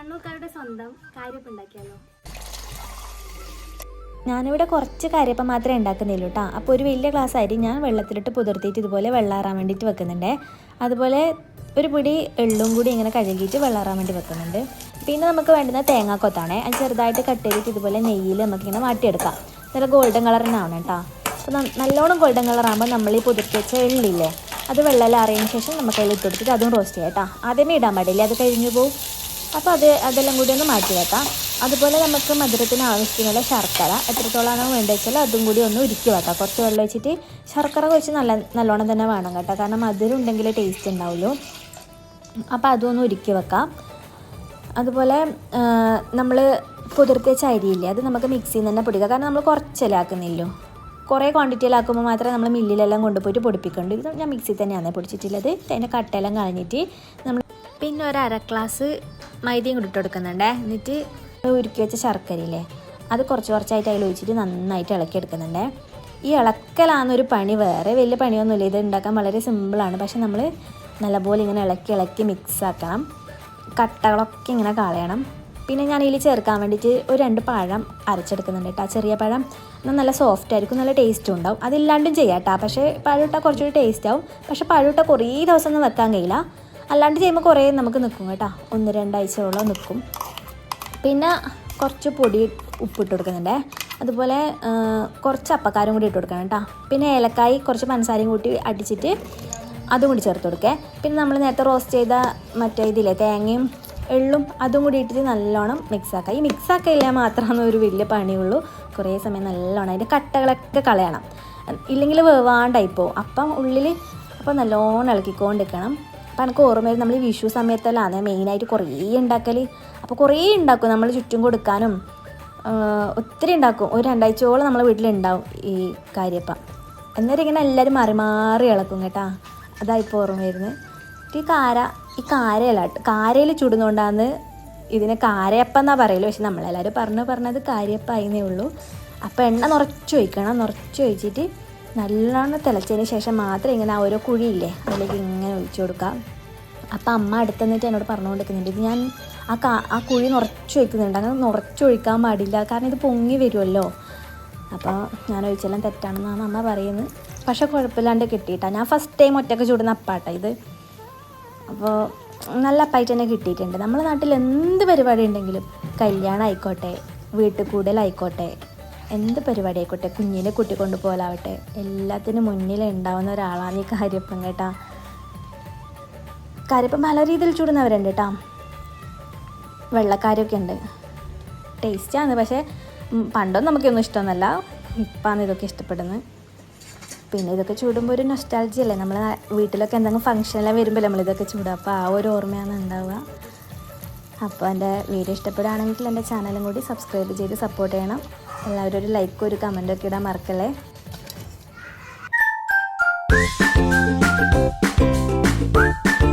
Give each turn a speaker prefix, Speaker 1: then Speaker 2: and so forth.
Speaker 1: കാര്യപ്പം ഉണ്ടാക്കിയാലോ
Speaker 2: ഞാനിവിടെ കുറച്ച് കാര്യപ്പം മാത്രമേ ഉണ്ടാക്കുന്നില്ലൂ കേട്ടോ. അപ്പോൾ ഒരു വലിയ ഗ്ലാസ് അരി ഞാൻ വെള്ളത്തിലിട്ട് പുതിർത്തിയിട്ട് ഇതുപോലെ വെള്ളാറാൻ വേണ്ടിയിട്ട് വെക്കുന്നുണ്ട്. അതുപോലെ ഒരു പിടി എള്ളും കൂടി ഇങ്ങനെ കഴുകിയിട്ട് വെള്ളാറാൻ വേണ്ടി വെക്കുന്നുണ്ട്. പിന്നെ നമുക്ക് വേണ്ടുന്ന തേങ്ങാക്കൊത്താണ്. അത് ചെറുതായിട്ട് കട്ട് ചെയ്തിട്ട് ഇതുപോലെ നെയ്യിൽ നമുക്കിങ്ങനെ മാറ്റിയെടുക്കാം നല്ല ഗോൾഡൻ കളറിനാവണം കേട്ടോ. അപ്പോൾ നല്ലോണം ഗോൾഡൻ കളറാകുമ്പോൾ നമ്മൾ ഈ പുതിർത്തി വെച്ച എള്ളില്ലേ അത് വെള്ളം അറിയതിന് ശേഷം നമുക്ക് അതിൽ ഇട്ടെടുത്തിട്ട് അതും റോസ്റ്റ് ചെയ്യാം കേട്ടോ. ആദ്യമേ ഇടാൻ പാടില്ല? അത് കഴിഞ്ഞു പോകും അപ്പോൾ അത് അതെല്ലാം കൂടി ഒന്ന് മാറ്റി വെക്കാം. അതുപോലെ നമുക്ക് മധുരത്തിന് ആവശ്യത്തിനുള്ള ശർക്കര എത്രത്തോളമാണോ വേണ്ടത് വെച്ചാൽ അതും കൂടി ഒന്ന് ഉരുക്കി വെക്കാം. കുറച്ച് വെള്ളം വെച്ചിട്ട് ശർക്കര കുറച്ച് നല്ല നല്ലോണം തന്നെ വേണം കേട്ടോ. കാരണം മധുരം ഉണ്ടെങ്കിൽ ടേസ്റ്റ് ഉണ്ടാവുള്ളൂ. അപ്പോൾ അതൊന്ന് ഉരുക്കി വെക്കാം. അതുപോലെ നമ്മൾ പുതിർത്തി വെച്ച അരിയില്ലേ അത് നമുക്ക് മിക്സിയിൽ നിന്ന് തന്നെ പൊടിക്കാം. കാരണം നമ്മൾ കുറച്ചല്ലേ ആക്കുന്നില്ലോ കുറേ ക്വാണ്ടിറ്റിയിലാക്കുമ്പോൾ മാത്രമേ നമ്മൾ മില്ലിലെല്ലാം കൊണ്ടുപോയിട്ട് പൊടിപ്പിക്കേണ്ടൂ ഇത് ഞാൻ മിക്സിയിൽ തന്നെയാണ് പൊടിച്ചിട്ടുള്ളത്. അതിന്റെ കട്ടയെല്ലാം കളഞ്ഞിട്ട് നമ്മൾ പിന്നെ ഒരു അര ഗ്ലാസ് മൈദയും കൂടി ഇട്ട് കൊടുക്കുന്നുണ്ട്. എന്നിട്ട് ഉരുക്കി വെച്ച ശർക്കരയില്ലേ അത് കുറച്ച് കുറച്ചായിട്ട് അതിൽ ഒഴിച്ചിട്ട് നന്നായിട്ട് ഇളക്കി എടുക്കുന്നുണ്ട്. ഈ ഇളക്കലാണ് ഒരു പണി വേറെ വലിയ പണിയൊന്നുമില്ല. ഇത് ഉണ്ടാക്കാൻ വളരെ സിമ്പിളാണ് പക്ഷെ നമ്മൾ നല്ലപോലെ ഇങ്ങനെ ഇളക്കി ഇളക്കി മിക്സ് ആക്കണം. കട്ടകളൊക്കെ ഇങ്ങനെ കളയണം. പിന്നെ ഞാൻ ഇതിൽ ചേർക്കാൻ വേണ്ടിയിട്ട് ഒരു രണ്ട് പഴം അരച്ചെടുക്കുന്നുണ്ട് കേട്ടോ. ചെറിയ പഴം നല്ല സോഫ്റ്റ് ആയിരിക്കും. നല്ല ടേസ്റ്റും ഉണ്ടാവും. അതില്ലാണ്ടും ചെയ്യാം കേട്ടോ. പക്ഷേ പഴം ഇട്ടാൽ കുറച്ചുകൂടി ടേസ്റ്റ് ആവും. പക്ഷേ പഴം ഇട്ടാൽ കുറേ ദിവസം ഒന്നും വെക്കാൻ കഴിയില്ല. അല്ലാണ്ട് ചെയ്യുമ്പോൾ കുറേ നമുക്ക് നിൽക്കും കേട്ടോ. ഒന്ന് രണ്ടാഴ്ചയോളം നിൽക്കും പിന്നെ കുറച്ച് പൊടി ഉപ്പിട്ട് കൊടുക്കുന്നുണ്ട്. അതുപോലെ കുറച്ച് അപ്പക്കാരും കൂടി ഇട്ട് കൊടുക്കണം കേട്ടോ. പിന്നെ ഏലക്കായി കുറച്ച് പഞ്ചസാരയും കൂട്ടി അടിച്ചിട്ട് അതും കൂടി ചേർത്ത് കൊടുക്കേ. പിന്നെ നമ്മൾ നേരത്തെ റോസ്റ്റ് ചെയ്ത മറ്റേ ഇതില്ലേ തേങ്ങയും എള്ളും അതും കൂടി ഇട്ടിട്ട് നല്ലോണം മിക്സാക്കുക ഈ മിക്സാക്കില്ല മാത്രമാണ് ഒരു വലിയ പണിയുള്ളൂ. കുറേ സമയം നല്ലോണം അതിന്റെ കട്ടകളൊക്കെ കളയണം. ഇല്ലെങ്കിൽ വേവാണ്ടായിപ്പോൾ അപ്പം ഉള്ളിൽ അപ്പോൾ നല്ലോണം ഇളക്കിക്കൊണ്ടിരിക്കണം. അപ്പം എനിക്ക് ഓർമ്മ വരും നമ്മൾ വിഷു സമയത്തെല്ലാം മെയിനായിട്ട് കുറേ ഉണ്ടാക്കൽ അപ്പോൾ കുറേ ഉണ്ടാക്കും നമ്മൾ ചുറ്റും കൊടുക്കാനും. ഒത്തിരി ഉണ്ടാക്കും. ഒരു രണ്ടാഴ്ചയോളം നമ്മളെ വീട്ടിലുണ്ടാവും ഈ കാര്യപ്പം. എന്നിട്ട് ഇങ്ങനെ എല്ലാവരും മാറി മാറി ഇളക്കും കേട്ടാ. അതായിപ്പോൾ ഓർമ്മ വരുന്നത്. ഈ കാര ഈ കാരയല്ല. കാരയിൽ ചുടുന്നുകൊണ്ടാണ് ഇതിനെ കാരയപ്പം എന്നാ പറയൽ. പക്ഷെ നമ്മളെല്ലാവരും പറഞ്ഞു പറഞ്ഞത് കാര്യപ്പായിന്നേ ഉള്ളൂ. അപ്പോൾ എണ്ണ നിറച്ച് ഒഴിക്കണം. നിറച്ച് ഒഴിച്ചിട്ട് നല്ലോണം തിളച്ചതിന് ശേഷം മാത്രം ഇങ്ങനെ ആ ഓരോ കുഴിയില്ലേ അതിലേക്ക് ഇങ്ങനെ ഒഴിച്ചു കൊടുക്കാം അപ്പം അമ്മ അടുത്ത് നിന്നിട്ട് എന്നോട് പറഞ്ഞുകൊണ്ടിരിക്കുന്നുണ്ട് ഇത് ഞാൻ ആ കാ ആ കുഴി നിറച്ച് ഒഴിക്കുന്നുണ്ട് അങ്ങനെ നിറച്ചൊഴിക്കാൻ പാടില്ല കാരണം ഇത് പൊങ്ങി വരുമല്ലോ. അപ്പോൾ ഞാൻ ഒഴിച്ചെല്ലാം തെറ്റാണെന്നാണ് അമ്മ പറയുന്നത്. പക്ഷെ കുഴപ്പമില്ലാണ്ട് കിട്ടിയിട്ടാണ് ഞാൻ ഫസ്റ്റ് ടൈം ഒറ്റയ്ക്ക് ചൂടുന്ന അപ്പാട്ടാ ഇത്. അപ്പോൾ നല്ല അപ്പായിട്ട് തന്നെ കിട്ടിയിട്ടുണ്ട്. നമ്മുടെ നാട്ടിൽ എന്ത് പരിപാടി ഉണ്ടെങ്കിലും കല്യാണം ആയിക്കോട്ടെ വീട്ടിൽ കൂടലായിക്കോട്ടെ എന്ത് പരിപാടിയായിക്കോട്ടെ കുഞ്ഞിനെ കുട്ടി കൊണ്ടുപോകലാവട്ടെ എല്ലാത്തിനും മുന്നിൽ ഉണ്ടാവുന്ന ഒരാളാണ് ഈ കാര്യപ്പം കേട്ടാ. കാര്യപ്പം പല രീതിയിൽ ചൂടുന്നവരുണ്ട് കേട്ടാ. വെള്ളക്കാരൊക്കെ ഉണ്ട്. ടേസ്റ്റാണ് പക്ഷേ പണ്ടൊന്നും നമുക്കൊന്നും ഇഷ്ടമൊന്നുമല്ല ഇപ്പാണ് ഇതൊക്കെ ഇഷ്ടപ്പെടുന്നത് പിന്നെ ഇതൊക്കെ ചൂടുമ്പോൾ ഒരു നൊസ്റ്റാൾജി അല്ലേ? നമ്മൾ വീട്ടിലൊക്കെ എന്തെങ്കിലും ഫംഗ്ഷനെല്ലാം വരുമ്പോൾ നമ്മളിതൊക്കെ ചൂടുക അപ്പോൾ ആ ഒരു ഓർമ്മയാണ് ഉണ്ടാവുക. അപ്പോൾ എന്റെ വീഡിയോ ഇഷ്ടപ്പെടുകയാണെങ്കിൽ എന്റെ ചാനലും കൂടി സബ്സ്ക്രൈബ് ചെയ്ത് സപ്പോർട്ട് ചെയ്യണം. എല്ലാവരും ഒരു ലൈക്കും ഒരു കമന്റൊക്കെ ഇടാൻ മറക്കല്ലേ?